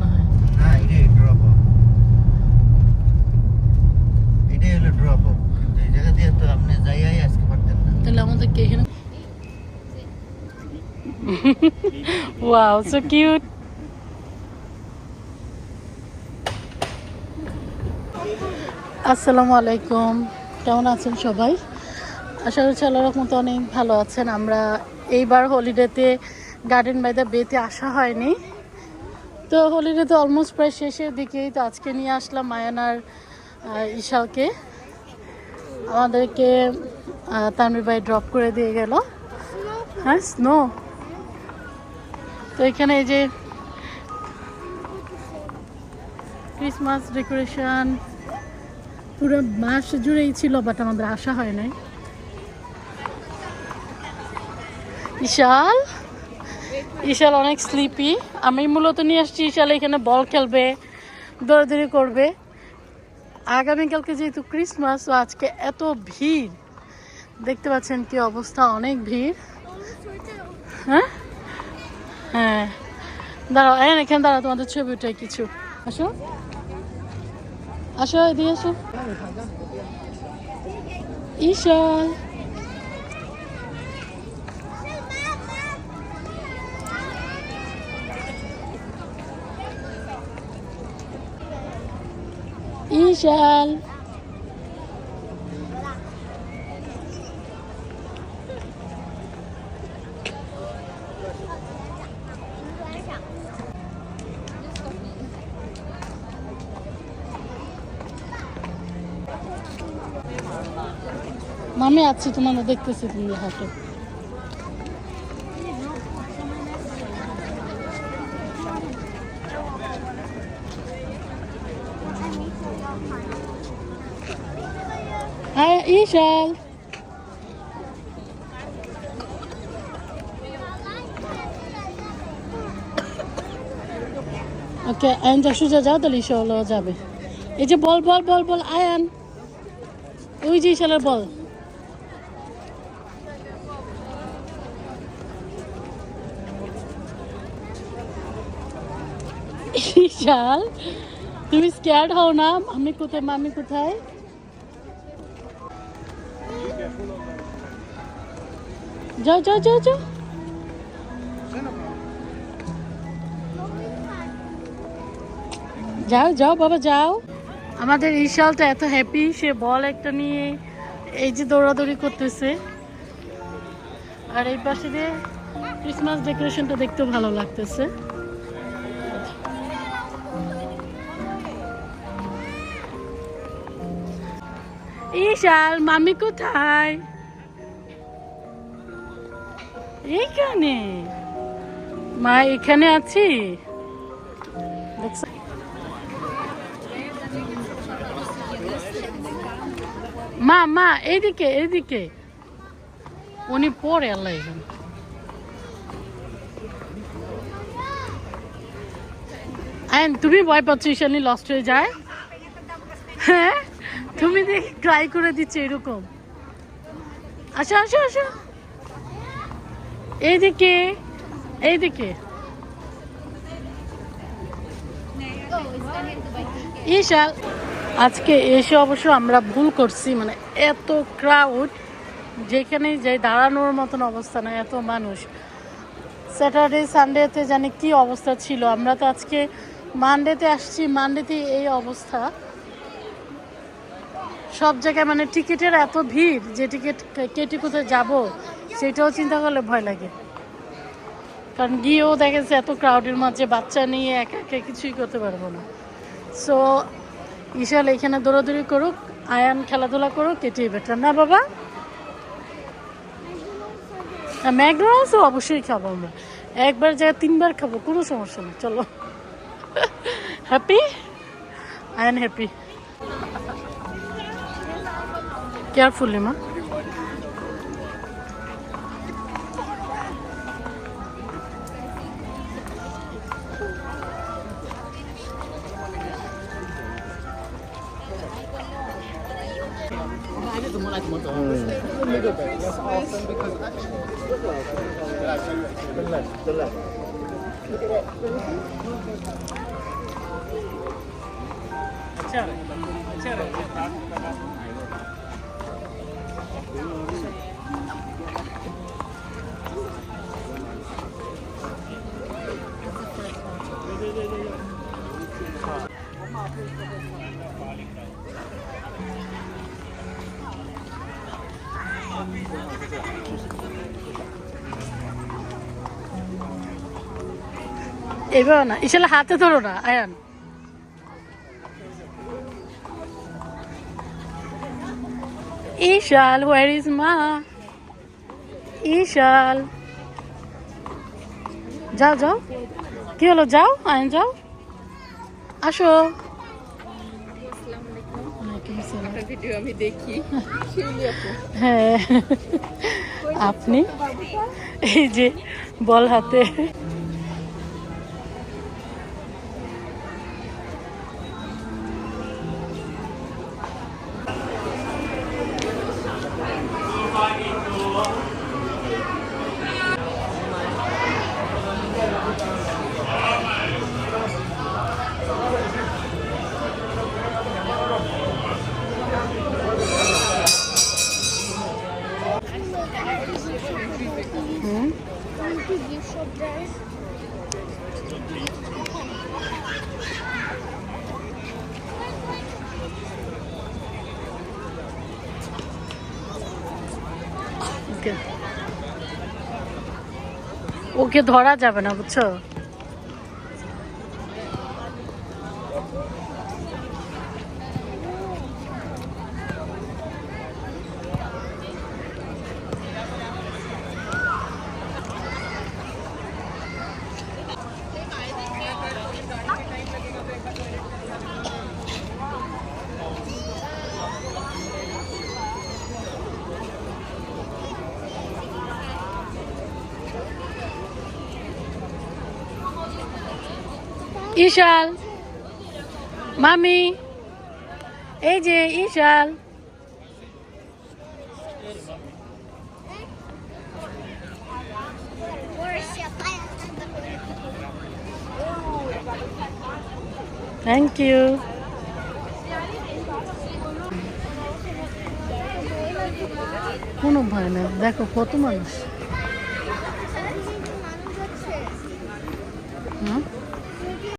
মনে হয় হ্যাঁ ড্রপ আউট এটাই হলো ড্রপ আউট কিন্তু এই জায়গা দিয়ে তো আপনি যাইয়াই আজকে পারতেন না। তাহলে আমাদের কে এখানে wow, so cute আসসালামু আলাইকুম। কেমন আছেন সবাই? আশা করছি আল্লাহ অনেক ভালো আছেন। আমরা এইবার হলিডেতে গার্ডেন বাই বেতে আসা হয়নি। তো হলিডে তো অলমোস্ট প্রায় শেষের দিকেই তো আজকে নিয়ে আসলাম মায়ানার ইশালকে আমাদেরকে আহ, তানভীর ভাই ড্রপ করে দিয়ে গেল। হ্যাঁ স্নো তো এখানে এই যে ক্রিসমাস ডেকোরেশন পুরো মাস জুড়েই ছিল বাট আমাদের আসা হয় নাই। ইশাল ইশাল অনেক স্লিপি আমি মূলত নিয়ে আসছি ইশাল এখানে বল খেলবে, দৌড়াদৌড়ি করবে। আগামীকালকে যেহেতু ক্রিসমাস তো আজকে এত ভিড়। দেখতে পাচ্ছেন কি অবস্থা, অনেক ভিড়। হ্যাঁ? হ্যাঁ। দাঁড়াও, এই এখানে দাঁড়াও, তোমাদের ছবি উঠে কিছু। আসো। আসো, এদিকে আসো। İnşal. Mami hat sich immer noch deckt, dass. Hi, Ishal. Okay Ayan যা সোজা যাও তাহলে ঈশাল যাবে। এই যে বল বল বল বল আয়ান। ওই যে ঈশালের বল। ঈশাল তুমি স্ক্যার্ড হও না। আমি কোথায়? মামি কোথায়? যাও যাও যাও যাও। যাও যাও, বাবা, যাও। আমাদের ঈশালটা এত হ্যাপি সে বল একটা নিয়ে এই যে দৌড়াদৌড়ি করতেছে। আর এই পাশে দিয়ে ক্রিসমাস ডেকোরেশনটা দেখতেও ভালো লাগতেছে। ঈশাল, মামি কোথায়? এইখানে। মা, এখানে আছি। মা মা, এইদিকে এইদিকে। উনি পরে আল্লাহ আয়ন, তুমি ভয় পাচ্ছ ঈশানি লস্ট হয়ে যায়? হ্যাঁ? তুমি দেখি ট্রাই করে দিচ্ছে এরকম। আসো আসো আসো। এইদিকে এইদিকে। ঈশাল, আজকে এসে অবশ্য আমরা ভুল করছি মানে এত ক্রাউড যেখানে যে দাঁড়ানোর মতন অবস্থা না, এত মানুষ। স্যাটারডে সানডেতে জানি কি অবস্থা ছিল। আমরা তো আজকে মানডেতে আসছি মানডেতে এই অবস্থা। সব জায়গায় মানে টিকিটের এত ভিড় যে টিকিট কেটে কোথায় যাব, সেটাও চিন্তা করলে ভয় লাগে। কারণ গিয়েও দেখা যাচ্ছে এত ক্রাউডের মাঝে বাচ্চা নিয়ে একা একা কিছুই করতে পারব না। সো ঈশাল এখানে দৌড়াদৌড়ি করুক, আয়ান খেলাধুলা করুক, এটাই বেটার না বাবা? হ্যাঁ ম্যাকডোনাল্ডসও অবশ্যই খাব আমরা। একবার জায়গায় তিনবার খাব, কোনো সমস্যা নেই, চলো। Happy Ayan happy Carefully mi? अच्छा अच्छा এবার না ইশালে হাতে ধরো না আয়ান ইশাল হোয়ার ইজ মা ইশাল যাও যাও। কি হলো, যাও আয়ন যাও। আসো। ভিডিও আমি দেখি হ্যাঁ। আপনি এই যে বল হাতে। ওকে। ওকে ধরা যাবে না বুঝছ? ঈশাল। মামি এই যে ঈশাল। থ্যাংক ইউ কোনো ভয় না দেখো কত মানুষ।